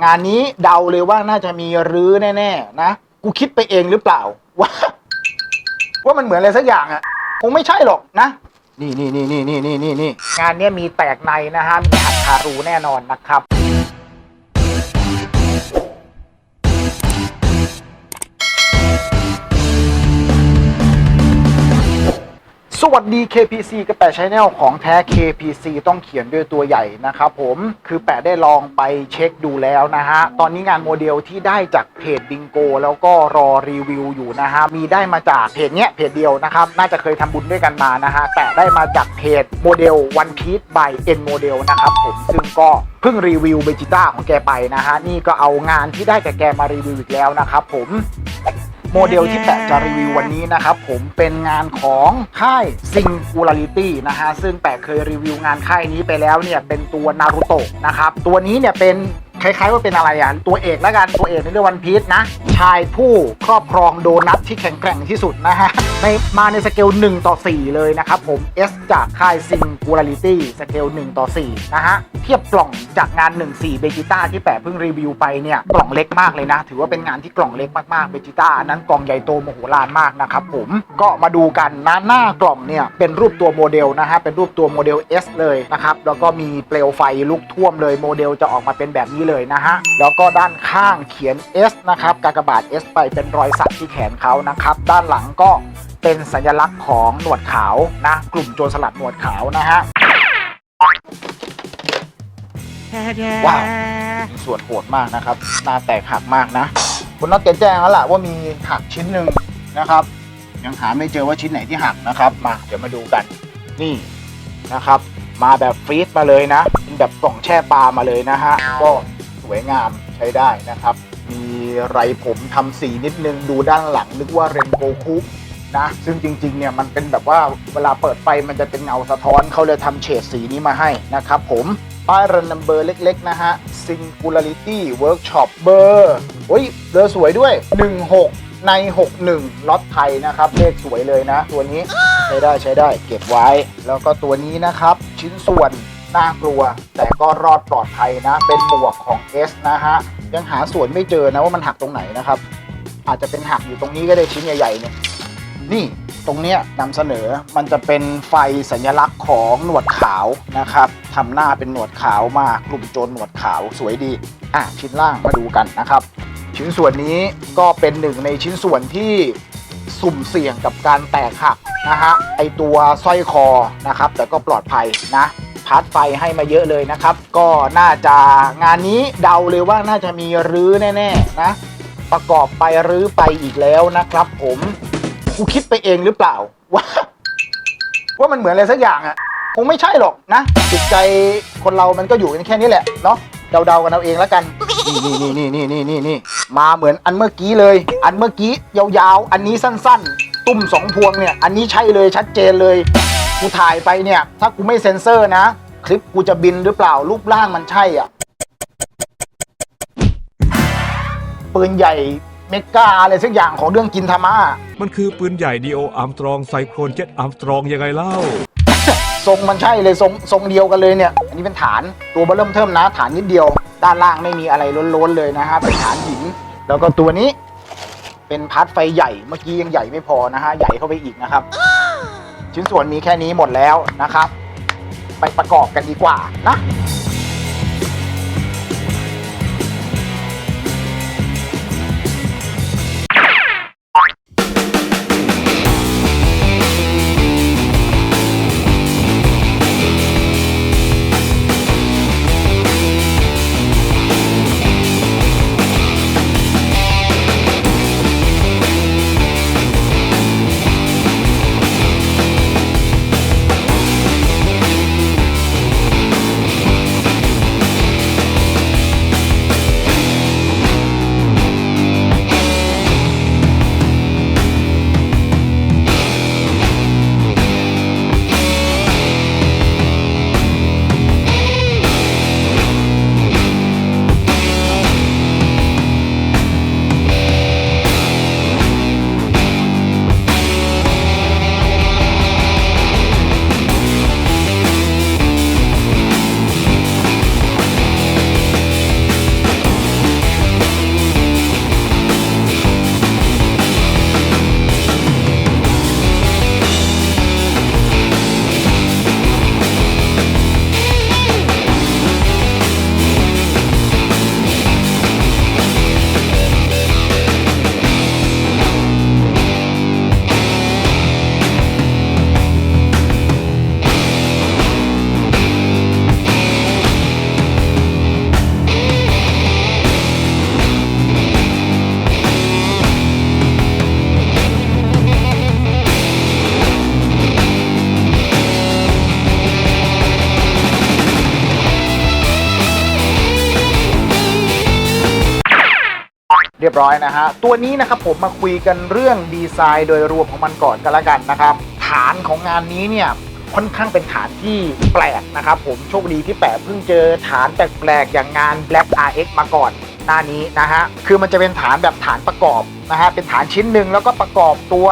งานนี้เดาเลยว่าน่าจะมีรื้อแน่ๆนะ กูคิดไปเองหรือเปล่า ว่า ว่ามันเหมือนอะไรสักอย่างอะ่ะคงไม่ใช่หรอกนะ นี่นี่นี่นี่นี่นี่นี่งานเนี้ยมีแตกในนะฮะมีอัดคารูแน่นอนนะครับ สวัสดี KPC กระแปะชแนลของแท้ KPC ต้องเขียนด้วยตัวใหญ่นะครับผมคือแปะได้ลองไปเช็คดูแล้วนะฮะ ตอนนี้งานโมเดลที่ได้จากเพจบิงโกแล้วก็รอรีวิวอยู่นะฮะ มีได้มาจากเพจเนี้ยเพจเดียวนะครับ น่าจะเคยทำบุญด้วยกันมานะฮะ แต่ได้มาจากเพจโมเดล One Piece by N Model นะครับผมซึ่งก็เพิ่งรีวิวเบจิต้าของแกไปนะฮะ นี่ก็เอางานที่ได้จากแกมารีวิวอีกแล้วนะครับผม โมเดลที่แปะจะรีวิววันนี้นะครับ ผมเป็นงานของค่าย Singularity นะฮะซึ่งแปะเคยรีวิวงานค่ายนี้ไปแล้วเนี่ยเป็นตัวนารูโตะนะครับตัวนี้เนี่ยเป็นคล้ายๆว่าเป็นอะไรอะ ตัวเอกแล้วกัน ตัวเอกในเรื่องวันพีชนะ ชายผู้ครอบครองโดนัทที่แข็งแกร่งที่สุดนะฮะ ในมาในสเกล 1 ต่อ 4 เลยนะครับผม S จากค่าย Singularity สเกล 1 ต่อ 4 นะฮะ เทียบกล่องจากงาน 14เบจิต้าที่แปะเพิ่งรีวิวไปเนี่ยกล่องเล็กมากเลยนะ ถือว่าเป็นงานที่กล่องเล็กมากๆเบจิต้าอันนั้นกล่องใหญ่โตมโหฬารมากนะครับผมก็มาดูกันนะหน้ากล่องเนี่ยเป็นรูปตัวโมเดลนะฮะเป็นรูปตัวโมเดล S เลยนะครับแล้วก็มีเปลวไฟลุกท่วมเลยโมเดลจะออกมาเป็นแบบนี้เลยนะฮะแล้วก็ด้านข้างเขียน S นะครับกากบาท S ไปเป็นรอยสักที่แขนเขานะครับด้านหลังก็เป็นสัญลักษณ์ของหนวดขาวนะกลุ่มโจรสลัดหนวดขาวนะฮะ ว้าวมีส่วนโหดมากนะครับหน้าแตกหักมากนะคุณน็อตแกแจ้งแล้วล่ะว่ามีหักชิ้นหนึ่งนะครับ ยังหาไม่เจอว่าชิ้นไหนที่หักนะครับ มาเดี๋ยวมาดูกันนี่นะครับ มาแบบฟรีซมาเลยนะเป็นแบบกล่องแช่ปลามาเลยนะฮะก็สวยงามใช้ได้นะครับ มีไรผมทำสีนิดนึงดูด้านหลังนึกว่าเรนโบคุนะซึ่งจริงๆ เนี่ยมันเป็นแบบว่าเวลาเปิดไฟมันจะเป็นเงาสะท้อนเขาเลยทำเฉดสีนี้มาให้นะครับผม ป้ายรันนัมเบอร์เล็กๆ นะฮะ Singularity Workshop เบอร์โอ้ยเบอร์สวยด้วย 16 ใน 61ล็อตไทยนะครับ เลขสวยเลยนะ ตัวนี้ใช้ได้ใช้ได้ เก็บไว้ แล้วก็ตัวนี้นะครับ ชิ้นส่วนน่ากลัว แต่ก็รอดปลอดภัยนะ เป็นหมวกของ S นะฮะ ยังหาส่วนไม่เจอนะว่ามันหักตรงไหนนะครับ อาจจะเป็นหักอยู่ตรงนี้ก็ได้ชิ้นใหญ่ๆเนี่ยนี่ ตรงเนี้ยนำเสนอมันจะเป็นไฟสัญลักษณ์ของหนวดขาวนะครับทำหน้าเป็นหนวดขาวมากกลุ่มโจรหนวดขาวสวยดี อะชิ้นล่างมาดูกันนะครับ ชิ้นส่วนนี้ก็เป็นหนึ่งในชิ้นส่วนที่สุ่มเสี่ยงกับการแตกหักนะฮะไอตัวสร้อยคอนะครับ แต่ก็ปลอดภัยนะพาร์ทไฟให้มาเยอะเลยนะครับ ก็น่าจะงานนี้เดาเลยว่าน่าจะมีรื้อแน่ ๆ นะ ประกอบไปรื้อไปอีกแล้วนะครับผม กูคิดไปเองหรือเปล่าว่าว่ามันเหมือนอะไรสักอย่างอะคงไม่ใช่หรอกนะจิตใจคนเรามันก็อยู่กันแค่นี้แหละเนาะเดาๆกันเอาเองแล้วกันนี่นี่นี่นี่นี่นี่นี่มาเหมือนอันเมื่อกี้เลย อันเมื่อกี้ยาวๆ อันนี้สั้นๆ ตุ้มสองพวงเนี่ย อันนี้ใช่เลยชัดเจนเลยกูถ่ายไปเนี่ย ถ้ากูไม่เซ็นเซอร์นะ คลิปกูจะบินหรือเปล่ารูปร่างมันใช่อะปืนใหญ่ เมกาอะไรสักอย่างของเรื่องกินธรรมะมันคือปืนใหญ่ดีโออาร์มสตรองไซโครนเจ็ตอาร์มสตรองยังไงเล่า ทรงมันใช่เลยทรงทรงเดียวกันเลยเนี่ย อันนี้เป็นฐานตัวเบอร์เริ่มเทิมนะ ฐานนิดเดียว ด้านล่างไม่มีอะไรล้นๆเลยนะฮะเป็นฐานหิน แล้วก็ตัวนี้เป็นพัดไฟใหญ่เมื่อกี้ยังใหญ่ไม่พอนะฮะใหญ่เข้าไปอีกนะครับ ชิ้นส่วนมีแค่นี้หมดแล้วนะครับ ไปประกอบกันดีกว่านะ เรียบร้อยนะฮะ ตัวนี้นะครับผมมาคุยกันเรื่องดีไซน์โดยรวมของมันก่อนกันละกันนะครับ ฐานของงานนี้เนี่ยค่อนข้างเป็นฐานที่แปลกนะครับผมโชคดีที่แปะเพิ่งเจอฐานแปลกๆอย่างงาน Black RX มาก่อน หน้านี้นะฮะคือมันจะเป็นฐานแบบฐานประกอบนะฮะเป็นฐานชิ้นหนึ่งแล้วก็ประกอบตัว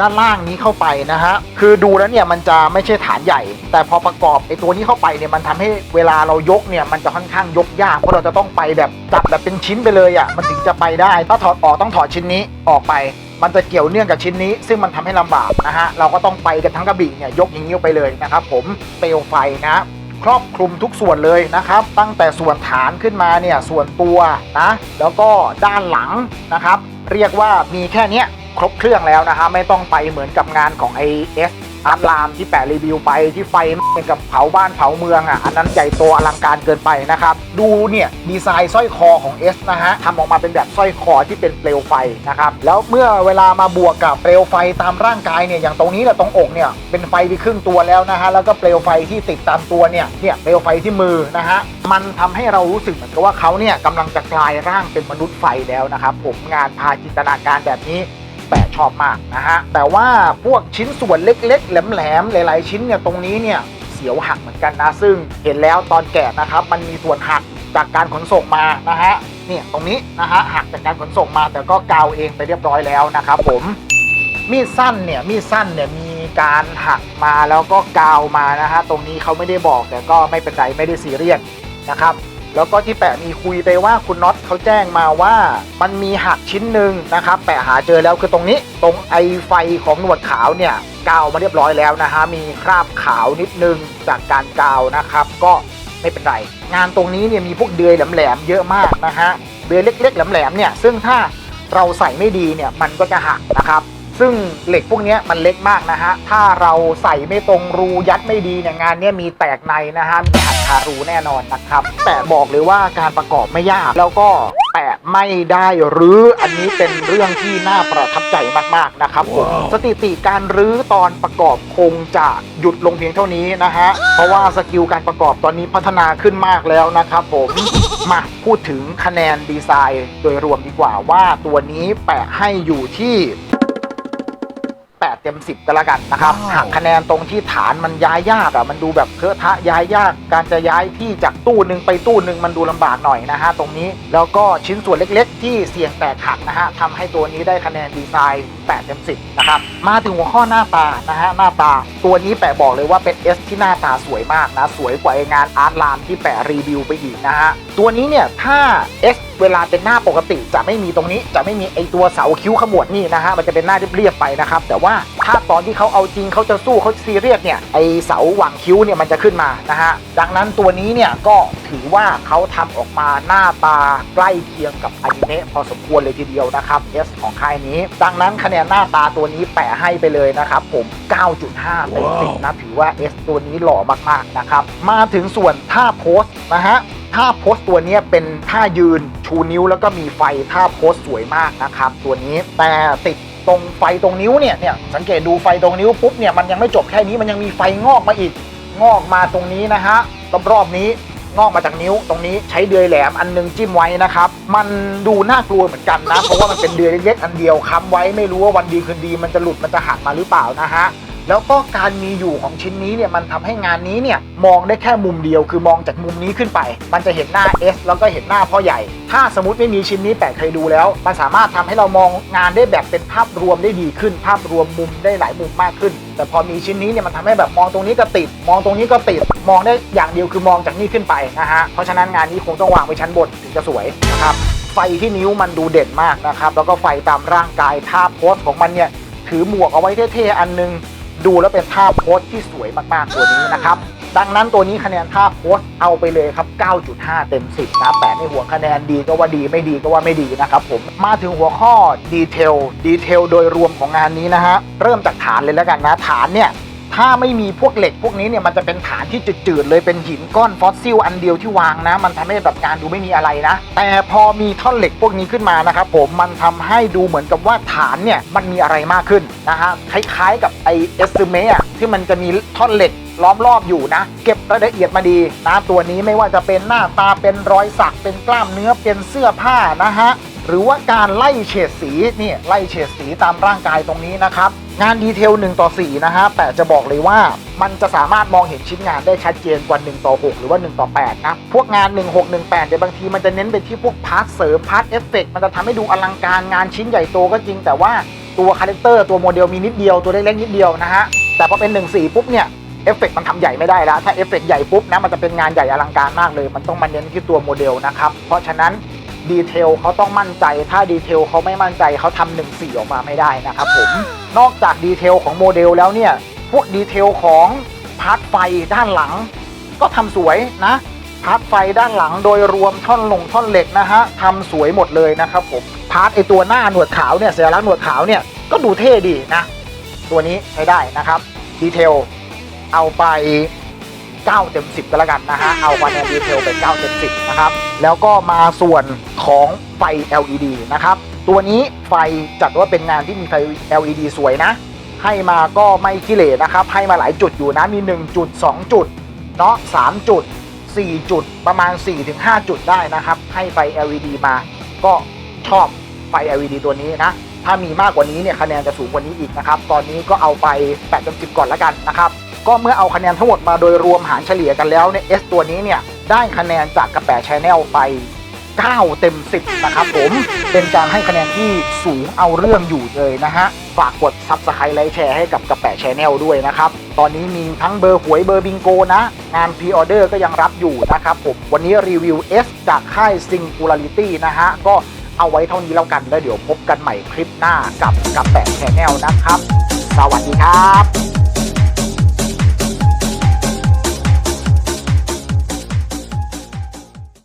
ด้านล่างนี้เข้าไปนะฮะคือดูแล้วเนี่ยมันจะไม่ใช่ฐานใหญ่ แต่พอประกอบไอ้ตัวนี้เข้าไปเนี่ยมันทำให้เวลาเรายกเนี่ยมันจะค่อนข้างยกยากเพราะเราจะต้องไปแบบจับแบบเป็นชิ้นไปเลยอะ่ะมันถึงจะไปได้ ถ้าถอดออกต้องถอดชิ้นนี้ออกไป มันจะเกี่ยวเนื่องกับชิ้นนี้ ซึ่งมันทำให้ลำบากนะฮะเราก็ต้องไปกันทั้งกระบี่เนี่ยยกอย่างนี้ไปเลยนะครับผมเปลวไฟนะ ครอบคลุมทุกส่วนเลยนะครับ ตั้งแต่ส่วนฐานขึ้นมาเนี่ยส่วนตัวนะแล้วก็ด้านหลังนะครับ เรียกว่ามีแค่นี้ครบเครื่องแล้วนะฮะไม่ต้องไปเหมือนกับงานของไอเอส อาร์ตลามที่แปะรีวิวไปที่ไฟเหมือนกับเผาบ้านเผาเมืองอะอันนั้นใหญ่โตอลังการเกินไปนะครับ ดูเนี่ยดีไซน์สร้อยคอของ S นะฮะทำออกมาเป็นแบบสร้อยคอที่เป็นเปลวไฟนะครับแล้วเมื่อเวลามาบวกกับเปลวไฟตามร่างกายเนี่ยอย่างตรงนี้แหละตรงอกเนี่ยเป็นไฟไปครึ่งตัวแล้วนะฮะแล้วก็เปลวไฟที่ติดตามตัวเนี่ยเนี่ยเปลวไฟที่มือนะฮะมันทำให้เรารู้สึกเหมือนกับว่าเขาเนี่ยกำลังจะกลายร่างเป็นมนุษย์ไฟแล้วนะครับผมงานพาจินตนาการแบบนี้ แปะชอบมากนะฮะ แต่ว่าพวกชิ้นส่วนเล็กๆ แหลมๆ หลายๆ ชิ้นเนี่ยตรงนี้เนี่ยเสียวหักเหมือนกันนะ ซึ่งเห็นแล้วตอนแกะนะครับ มันมีส่วนหักจากการขนส่งมานะฮะ เนี่ยตรงนี้นะฮะหักจากการขนส่งมา แต่ก็กาวเองไปเรียบร้อยแล้วนะครับผม มีดสั้นเนี่ยมีดสั้นเนี่ยมีการหักมาแล้วก็กาวมานะฮะตรงนี้เขาไม่ได้บอกแต่ก็ไม่เป็นไรไม่ได้ซีเรียสนะครับ แล้วก็ที่แปะมีคุยไปว่าคุณน็อตเขาแจ้งมาว่า มันมีหักชิ้นหนึ่งนะครับ แปะหาเจอแล้วคือตรงนี้ ตรงไอไฟของหนวดขาวเนี่ยกาวมาเรียบร้อยแล้วนะฮะมีคราบขาวนิดนึงจากการกาวนะครับ ก็ไม่เป็นไร งานตรงนี้เนี่ยมีพวกเดือยแหลมๆเยอะมากนะฮะเดือยเล็กๆแหลมๆเนี่ยซึ่งถ้าเราใส่ไม่ดีเนี่ยมันก็จะหักนะครับ ซึ่งเหล็กพวกเนี้ยมันเล็กมากนะฮะ ถ้าเราใส่ไม่ตรงรูยัดไม่ดีเนี่ยงานเนี้ยมีแตกในนะฮะ มีหักคารูแน่นอนนะครับ แต่บอกเลยว่าการประกอบไม่ยาก แล้วก็แปะไม่ได้หรืออันนี้เป็นเรื่องที่น่าประทับใจมากๆนะครับผมสถิติการรื้อตอนประกอบคงจะหยุดลงเพียงเท่านี้นะฮะ เพราะว่าสกิลการประกอบตอนนี้พัฒนาขึ้นมากแล้วนะครับผมมาพูดถึงคะแนนดีไซน์โดยรวมดีกว่าว่าตัวนี้แปะให้อยู่ที่ 8 เต็ม 10ก็แล้วกันนะครับว้าวหักคะแนนตรงที่ฐานมันย้ายยากอะมันดูแบบเคอะทะย้ายยาก การจะย้ายที่จากตู้หนึ่งไปตู้หนึ่งมันดูลำบากหน่อยนะฮะตรงนี้แล้วก็ชิ้นส่วนเล็กๆ ที่เสี่ยงแตกหักนะฮะทำให้ตัวนี้ได้คะแนนดีไซน์8เต็ม10นะครับมาถึงหัวข้อหน้าตานะฮะหน้าตา ตัวนี้แปะบอกเลยว่าเป็น S ที่หน้าตาสวยมากนะสวยกว่าไอ้งานอาร์ตลามที่แปะรีวิวไปอีกนะฮะตัวนี้เนี่ยถ้า S เวลาเป็นหน้าปกติจะไม่มีตรงนี้ จะไม่มีไอตัวเสาคิ้วขมวดนี่นะฮะมันจะเป็นหน้าเรียบๆไปนะครับ แต่ว่าถ้าตอนที่เขาเอาจริงเขาจะสู้เขาซีเรียสเนี่ยไอเสาหว่างคิ้วเนี่ยมันจะขึ้นมานะฮะดังนั้นตัวนี้เนี่ยก็ถือว่าเขาทำออกมาหน้าตาใกล้เคียงกับอนิเมะพอสมควรเลยทีเดียวนะครับ S ของค่ายนี้ ดังนั้นคะแนนหน้าตาตัวนี้แปะให้ไปเลยนะครับผม 9.5เต็ม10นะถือว่า S ตัวนี้หล่อมากๆนะครับมาถึงส่วนท่าโพสนะฮะ ท่าโพสตัวนี้เป็นท่ายืนชูนิ้วแล้วก็มีไฟท่าโพสสวยมากนะครับ ตัวนี้แต่ติดตรงไฟตรงนิ้วเนี่ยเนี่ยสังเกตดูไฟตรงนิ้วปุ๊บเนี่ยมันยังไม่จบแค่นี้มันยังมีไฟงอกมาอีก งอกมาตรงนี้นะฮะรอบๆนี้งอกมาจากนิ้วตรงนี้ใช้เดือยแหลมอันนึงจิ้มไว้นะครับ มันดูน่ากลัวเหมือนกันนะ เพราะว่ามันเป็นเดือยเล็กๆอันเดียวค้ำไว้ไม่รู้ว่าวันดีคืนดีมันจะหลุดมันจะหักมาหรือเปล่านะฮะ แล้วก็การมีอยู่ของชิ้นนี้เนี่ยมันทำให้งานนี้เนี่ยมองได้แค่มุมเดียว คือมองจากมุมนี้ขึ้นไป มันจะเห็นหน้า S แล้วก็เห็นหน้าพ่อใหญ่ ถ้าสมมติไม่มีชิ้นนี้แปะเคยดูแล้ว มันสามารถทำให้เรามองงานได้แบบเป็นภาพรวมได้ดีขึ้น ภาพรวมมุมได้หลายมุมมากขึ้น แต่พอมีชิ้นนี้เนี่ยมันทำให้แบบมองตรงนี้ก็ติด มองตรงนี้ก็ติด มองได้อย่างเดียวคือมองจากนี่ขึ้นไปนะฮะเพราะฉะนั้นงานนี้คงต้องวางไว้ชั้นบนถึงจะสวยนะครับไฟที่นิ้วมันดูเด่นมากนะครับแล้วก็ไฟตามร่างกายท่าโพสของมันเนี่ยถือหมวกเอาไว้เท่ๆอันนึง ดูแล้วเป็นท่าโพสที่สวยมากๆตัวนี้นะครับ ดังนั้นตัวนี้คะแนนท่าโพสเอาไปเลยครับ 9.5 เต็ม 10 นะ แต่ในหัวคะแนนดีก็ว่าดีไม่ดีก็ว่าไม่ดีนะครับผม มาถึงหัวข้อดีเทล ดีเทลโดยรวมของงานนี้นะฮะ เริ่มจากฐานเลยแล้วกันนะ ฐานเนี่ย ถ้าไม่มีพวกเหล็กพวกนี้เนี่ยมันจะเป็นฐานที่จืดๆเลยเป็นหินก้อนฟอสซิลอันเดียวที่วางนะ มันทำให้แบบงานดูไม่มีอะไรนะ แต่พอมีท่อนเหล็กพวกนี้ขึ้นมานะครับผมมันทำให้ดูเหมือนกับว่าฐานเนี่ยมันมีอะไรมากขึ้นนะฮะคล้ายๆกับไอเอสเมะที่มันจะมีท่อนเหล็กล้อมรอบอยู่นะ เก็บรายละเอียดมาดีนะตัวนี้ไม่ว่าจะเป็นหน้าตาเป็นรอยสักเป็นกล้ามเนื้อเป็นเสื้อผ้านะฮะ หรือว่าการไล่เฉดสีนี่ไล่เฉดสีตามร่างกายตรงนี้นะครับ งานดีเทล1ต่อ4นะฮะแต่จะบอกเลยว่ามันจะสามารถมองเห็นชิ้นงานได้ชัดเจนกว่า1ต่อ6หรือว่า1ต่อ8นะพวกงาน 1618เดี๋ยวบางทีมันจะเน้นไปที่พวกพาร์ทเสริมพาร์ทเอฟเฟกมันจะทำให้ดูอลังการงานชิ้นใหญ่โตก็จริง แต่ว่าตัวคาแรคเตอร์ตัวโมเดลมีนิดเดียวตัวเล็กๆนิดเดียวนะฮะแต่พอเป็น 1 4 ปุ๊บเนี่ยเอฟเฟกมันทำใหญ่ไม่ได้แล้ว ถ้าเอฟเฟกใหญ่ปุ๊บนะมันจะเป็นงานใหญ่อลังการมากเลย มันต้องมาเน้นที่ตัวโมเดลนะครับ เพราะฉะนั้น ดีเทลเขาต้องมั่นใจ ถ้าดีเทลเขาไม่มั่นใจเขาทำหนึ่งสี่ออกมาไม่ได้นะครับผม นอกจากดีเทลของโมเดลแล้วเนี่ย พวกดีเทลของพาร์ทไฟด้านหลัง ก็ทำสวยนะพาร์ทไฟด้านหลังโดยรวมท่อนลงท่อนเหล็กนะฮะทำสวยหมดเลยนะครับผมพาร์ทไอตัวหน้าหนวดขาวเนี่ยสัญลักษณ์หนวดขาวเนี่ยก็ดูเท่ดีนะ ตัวนี้ใช้ได้นะครับดีเทลเอาไป 9เต็ม10ก็แล้วกันนะฮะเอาคะแนนดีเทลไป9เต็ม10นะครับแล้วก็มาส่วนของไฟ LED นะครับตัวนี้ไฟจัดว่าเป็นงานที่มีไฟ LED สวยนะ ให้มาก็ไม่ขี้เหร่นะครับ ให้มาหลายจุดอยู่นะมี 1 จุด 2 จุดเนาะ3จุด 4 จุดประมาณ 4-5 จุดได้นะครับ ให้ไฟ LED มาก็ชอบไฟ LED ตัวนี้นะถ้ามีมากกว่านี้เนี่ยคะแนนจะสูงกว่านี้อีกนะครับ ตอนนี้ก็เอาไป8เต็ม10 ก่อนแล้วกันนะครับ ก็เมื่อเอาคะแนนทั้งหมดมาโดยรวมหารเฉลี่ยกันแล้วเนี่ย S ตัวนี้เนี่ย ได้คะแนนจากกระแปะชแนลไป 9 เต็ม 10 นะครับผม เป็นการให้คะแนนที่สูงเอาเรื่องอยู่เลยนะฮะ ฝากกด Subscribe ไลค์แชร์ให้กับกระแปะชแนลด้วยนะครับ ตอนนี้มีทั้งเบอร์หวยเบอร์บิงโกนะ งานพรีออเดอร์ก็ยังรับอยู่นะครับผม วันนี้รีวิว S จากค่าย Singularity นะฮะ ก็เอาไว้เท่านี้แล้วกันแล้วเดี๋ยวพบกันใหม่คลิปหน้ากับกระแปะชแนลนะครับ สวัสดีครับ